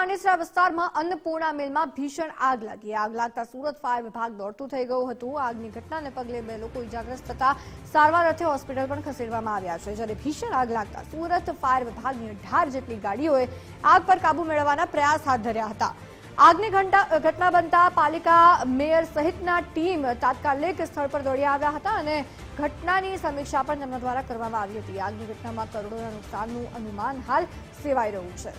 પાંડેસરા વિસ્તારમાં અન્નપૂર્ણા મિલમાં ભીષણ આગ લાગી. આગ લાગતા સુરત ફાયર વિભાગ દોડતું થઈ ગયું હતું. આગની ઘટનાને પગલે બે લોકો ઇજાગ્રસ્ત થતા સારવાર અર્થે હોસ્પિટલ પણ ખસેડવામાં આવ્યા છે, જ્યારે ભીષણ આગ લાગતા સુરત ફાયર વિભાગની અઢાર જેટલી ગાડીઓએ આગ પર કાબુ મેળવવાના પ્રયાસ હાથ ધર્યા હતા. આગની ઘટના બનતા પાલિકા મેયર સહિતના ટીમ તાત્કાલિક સ્થળ પર દોડી આવ્યા હતા અને ઘટનાની સમીક્ષા પણ તેમના દ્વારા કરવામાં આવી હતી. આગની ઘટનામાં કરોડોના નુકસાનનું અનુમાન હાલ સેવાઈ રહ્યું છે.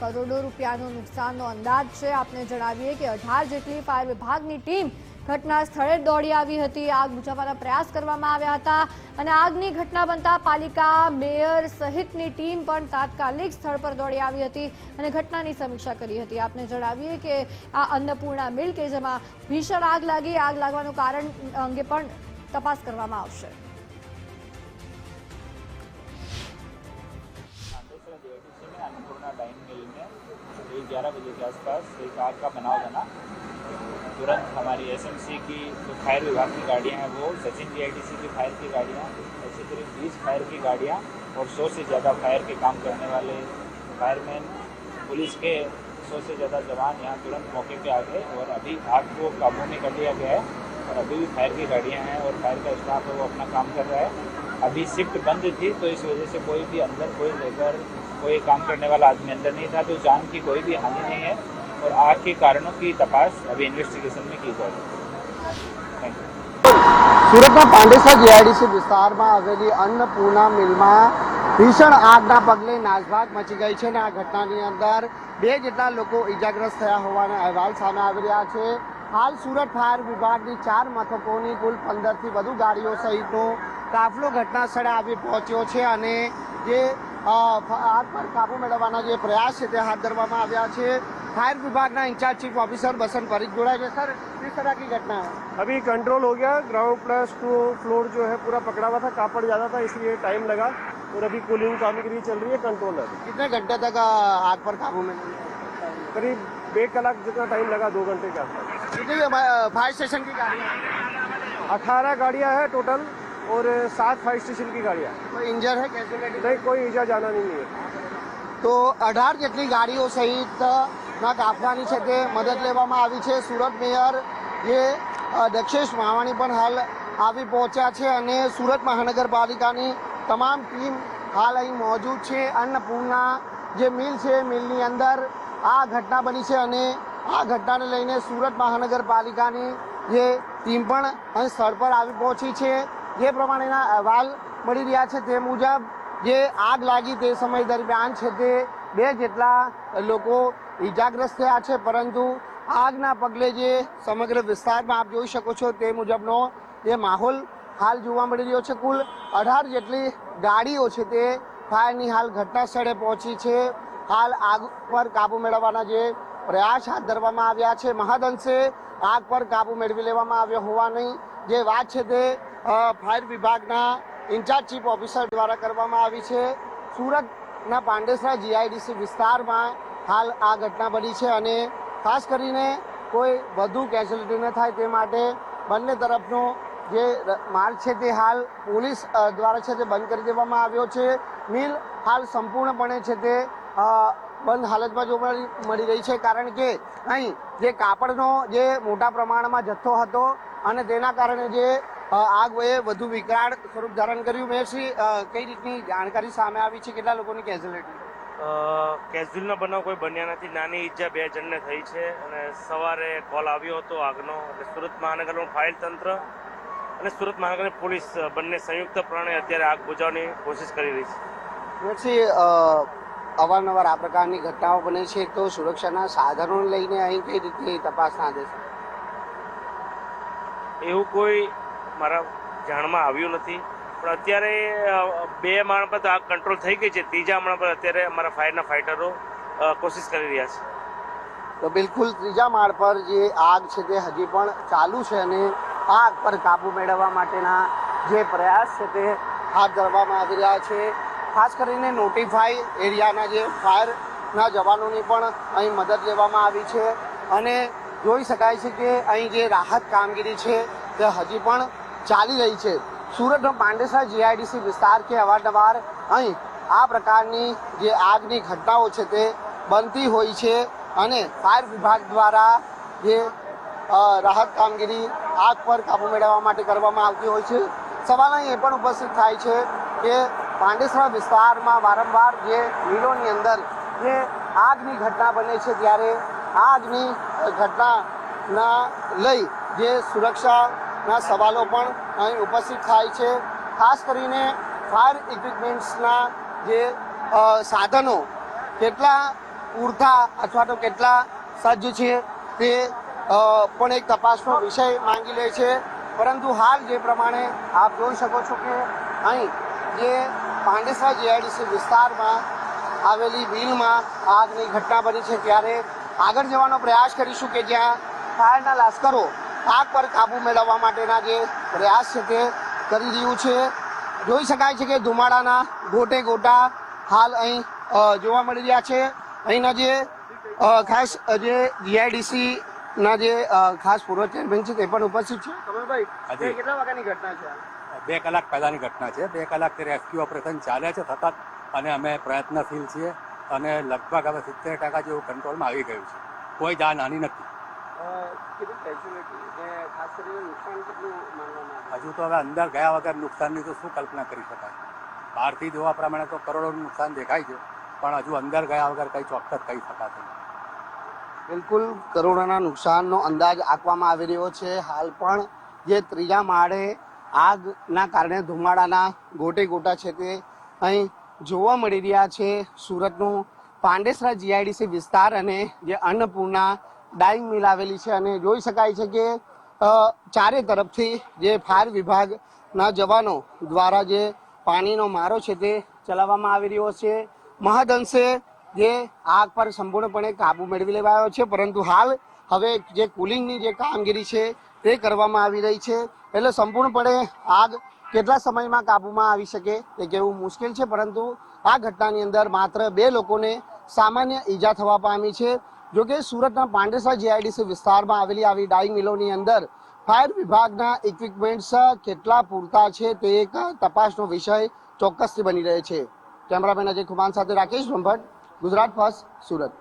કરોડો રૂપિયાનું નુકસાનનો અંદાજ છે. આપને જણાવીએ કે અઢાર જેટલી ફાયર વિભાગની ટીમ ઘટના સ્થળે દોડી આવી હતી. આગ બુઝાવવાના પ્રયાસ કરવામાં આવ્યા હતા અને આગની ઘટના બનતા પાલિકા, મેયર સહિતની ટીમ પણ તાત્કાલિક સ્થળ પર દોડી આવી હતી અને ઘટનાની સમીક્ષા કરી હતી. આપને જણાવીએ કે આ અન્નપૂર્ણા મિલ કે જેમાં ભીષણ આગ લાગી, આગ લાગવાનું કારણ અંગે પણ તપાસ કરવામાં આવશે. ग्यारह बजे के आसपास एक आग का बनाव बना। तुरंत हमारी एसएमसी की जो फायर विभाग की गाड़ियाँ हैं वो, सचिन जीआईटीसी की फायर की गाड़ियाँ, ऐसे करीब बीस फायर की गाड़ियाँ और सौ से ज़्यादा फायर के काम करने वाले फायरमैन, पुलिस के सौ से ज़्यादा जवान यहाँ तुरंत मौके पे आ गए और अभी आग को काबू में कर लिया गया है और अभी भी फायर की गाड़ियाँ हैं और फायर का स्टाफ है वो अपना काम कर रहा है। अभी शिफ्ट बंद थी तो इस वजह से कोई भी अंदर कोई लेबर कोई काम करने वाला आदमी अंदर नहीं था तो जान की कोई भी हानि नहीं है और आग के कारणों की तपास अभी इन्वेस्टिगेशन में की जा रही है थैंक यू સુરતના પાંડેસરા જીઆઈડીસી વિસ્તારમાં આવેલી અન્નપૂર્ણા મિલમાં ભીષણ આગના પગલે નાસભાગ મચી ગઈ છે અને આ ઘટનાની અંદર બે જેટલા લોકો ઈજાગ્રસ્ત થયા હોવાના અહેવાલ સામે આવી રહ્યા છે હાલ સુરત ફાયર વિભાગની ચાર મથકોની કુલ પંદરથી વધુ ગાડીઓ સહિતનો કાફલો ઘટના સ્થળે આવી પહોંચ્યો છે અને જે અ, ફ- આગ પર કાબુ મેળવવાના જે પ્રયાસ છે તે હાથ ધરવામાં આવ્યા છે फायर विभाग ना incharge chief officer Basant Parikh जोड़ा है सर किस तरह की घटना है अभी कंट्रोल हो गया ग्राउंड प्लस टू फ्लोर जो है पूरा पकड़ा हुआ था कापड़ ज़्यादा था इसलिए टाइम लगा और अभी कूलिंग कामगिरी चल रही है कंट्रोल है अभी। कितने घंटे तक अ, आग पर काबू में करीब एक कलाक जितना टाइम लगा दो घंटे के आसपास कितनी अ, फायर स्टेशन की गाड़ी है अठारह गाड़ियाँ हैं टोटल और सात फायर स्टेशन की गाड़ियाँ हैं। कोई इंजर है कैजुअलिटी नहीं कोई ईजा जाना नहीं है તો અઢાર જેટલી ગાડીઓ સહિત ના કાફલાની છે તે મદદ લેવામાં આવી છે સુરત મેયર જે અ, દક્ષેશ માવાણી પણ હાલ આવી પહોંચ્યા છે અને સુરત મહાનગરપાલિકાની તમામ ટીમ હાલ અહીં મોજૂદ છે અન્નપૂર્ણા જે મિલ છે મિલની અંદર આ ઘટના બની છે અને આ ઘટનાને લઈને સુરત મહાનગરપાલિકાની જે ટીમ પણ અહીં સ્થળ પર આવી પહોંચી છે. જે પ્રમાણેના અહેવાલ મળી રહ્યા છે તે મુજબ જે આગ લાગી તે સમય દરમિયાન છે તે બે જેટલા લોકો ઈજાગ્રસ્ત થયા છે, પરંતુ આગના પગલે જે સમગ્ર વિસ્તારમાં આપ જોઈ શકો છો તે મુજબનો જે માહોલ હાલ જોવા મળી રહ્યો છે. કુલ અઢાર જેટલી ગાડીઓ છે તે ફાયરની હાલ ઘટના સ્થળે પહોંચી છે. હાલ આગ પર કાબુ મેળવવાના જે પ્રયાસ હાથ ધરવામાં આવ્યા છે. મહદઅંશે આગ પર કાબુ મેળવી લેવામાં આવ્યો હોવાની જે વાત છે તે ફાયર વિભાગના ઇન્ચાર્જ ચીફ ઓફિસર દ્વારા કરવામાં આવી છે. સુરતના પાંડેસરા જીઆઈડીસી વિસ્તારમાં હાલ આ ઘટના બની છે અને ખાસ કરીને કોઈ વધુ કેઝ્યુલિટી ન થાય તે માટે બંને તરફનો જે માર્ગ છે તે હાલ પોલીસ દ્વારા છે તે બંધ કરી દેવામાં આવ્યો છે. મિલ હાલ સંપૂર્ણપણે છે તે બંધ હાલતમાં જોવા મળી- રહી છે. કારણ કે અહીં જે કાપડનો જે મોટા પ્રમાણમાં જથ્થો હતો અને તેના કારણે જે આગ એ વધુ વિકરાળ સ્વરૂપ ધારણ કર્યું. મેં શ્રી કઈ રીતની જાણકારી સામે આવી છે? કેટલા લોકોની કેઝ્યુલિટી કેઝ્યુઅલનો બનાવ કોઈ બન્યા નથી. નાની ઈજા બે જણને થઈ છે અને સવારે કોલ આવ્યો હતો આગનો. એટલે સુરત મહાનગરનું ફાયર તંત્ર અને સુરત મહાનગરની પોલીસ બંને સંયુક્ત પ્રમાણે અત્યારે આગ બુજાવવાની કોશિશ કરી રહી છે. અવારનવાર આ પ્રકારની ઘટનાઓ બને છે તો સુરક્ષાના સાધનોને લઈને અહીં કઈ રીતની તપાસના આદેશ એવું કોઈ મારા જાણમાં આવ્યું નથી. પણ અત્યારે બે માળ પર આગ કંટ્રોલ થઈ ગઈ છે. ત્રીજા માળ પર અત્યારે અમારા ફાયરના ફાઇટરો કોશિશ કરી રહ્યા છે. તો બિલકુલ ત્રીજા માળ પર જે આગ છે તે હજી પણ ચાલુ છે અને આગ પર કાબુ મેળવવા માટેના જે પ્રયાસ છે તે હાથ ધરવામાં આવી રહ્યા છે. ખાસ કરીને નોટિફાઈ એરિયાના જે ફાયરના જવાનોની પણ અહીં મદદ લેવામાં આવી છે. અને જોઈ શકાય છે કે અહીં જે રાહત કામગીરી છે તે હજી પણ ચાલી રહી છે. સુરતનો પાંડેસરા જીઆઈડીસી વિસ્તાર કે અવારનવાર અહીં આ પ્રકારની જે આગની ઘટનાઓ છે તે બનતી હોય છે અને ફાયર વિભાગ દ્વારા જે રાહત કામગીરી આગ પર કાબુ મેળવવા માટે કરવામાં આવતી હોય છે. સવાલ અહીં એ પણ ઉપસ્થિત થાય છે કે પાંડેસરા વિસ્તારમાં વારંવાર જે મિલોની અંદર જે આગની ઘટના બને છે ત્યારે આગની ઘટનાના લઈ જે સુરક્ષાના સવાલો પણ અહીં ઉપસ્થિત થાય છે. ખાસ કરીને ફાયર ઇક્વિપમેન્ટ્સના જે સાધનો કેટલા પૂરતા અથવા તો કેટલા સજ્જ છે તે પણ એક તપાસનો વિષય માંગી લે છે. પરંતુ હાલ જે પ્રમાણે આપ જોઈ શકો છો કે અહીં જે પાંડેસરા જીઆઈડીસી વિસ્તારમાં આવેલી મિલમાં આગની ઘટના બની છે ત્યારે આગળ જવાનો પ્રયાસ કરીશું કે જ્યાં ફાયરના લાશ્કરો આગ પર કાબુ મેળવવા માટેના જે પ્રયાસ છે તે કરી રહ્યું છે જોઈ શકાય છે કે ધુમાડાના ગોટે ગોટા હાલ અહીં જોવા મળી રહ્યા છે અહીંના જે ખાસ જે જીઆઈડીસી ના જે ખાસ પૂર્વ ચેરમેન છે તે પણ ઉપસ્થિત છે કમલભાઈ. કેટલા વાગ્યાની ઘટના છે? બે કલાક પહેલાંની ઘટના છે. બે કલાકથી રેસ્ક્યુ ઓપરેશન ચાલે છે સતત અને અમે પ્રયત્નશીલ છીએ અને લગભગ હવે સિત્તેર ટકા જેવું કંટ્રોલમાં આવી ગયું છે. કોઈ જાનહાની નથી. હજુ તો હવે અંદર ગયા વગર નુકસાનની તો શું કલ્પના કરી શકાય? બહારથી જોવા પ્રમાણે તો કરોડોનું નુકસાન દેખાય છે પણ હજુ અંદર ગયા વગર કંઈ ચોક્કસ કહી શકાતું નથી. બિલકુલ કરોડોના નુકસાનનો અંદાજ આપવામાં આવી રહ્યો છે. હાલ પણ જે ત્રીજા માળે આગના કારણે ધુમાડાના ગોટે ગોટા છે તે અહીં જોવા મળી રહ્યા છે. સુરતનું પાંડેસરા જીઆઈડીસી વિસ્તાર અને જે અન્નપૂર્ણા ડાઈંગ મિલ આવેલી છે અને જોઈ શકાય છે કે ચારે તરફથી જે ફાયર વિભાગના જવાનો દ્વારા જે પાણીનો મારો છે તે ચલાવવામાં આવી રહ્યો છે. મહદઅંશે જે આગ પર સંપૂર્ણપણે કાબુ મેળવી લેવાયો છે. પરંતુ હાલ હવે જે કુલિંગની જે કામગીરી છે, તે કરવામાં આવી રહી છે. એટલે સંપૂર્ણપણે આગ કેટલા સમયમાં કાબૂમાં આવી શકે તે કહેવું મુશ્કેલ છે, પરંતુ આ ઘટનાની અંદર માત્ર બે લોકોને સામાન્ય ઈજા થવા પામી છે. જોકે સુરતના પાંડેસર જીઆઈડીસી વિસ્તારમાં આવેલી આવી ડાઈંગ મિલોની અંદર ફાયર વિભાગના ઇક્વિપમેન્ટ્સ કેટલા પૂરતા છે, તે એક તપાસનો વિષય ચોક્કસથી બની રહે છે. કેમેરામેન અજય કુમાર સાથે રાકેશ બ્રહ્મભટ્ટ, ગુજરાત ફર્સ્ટ, સુરત.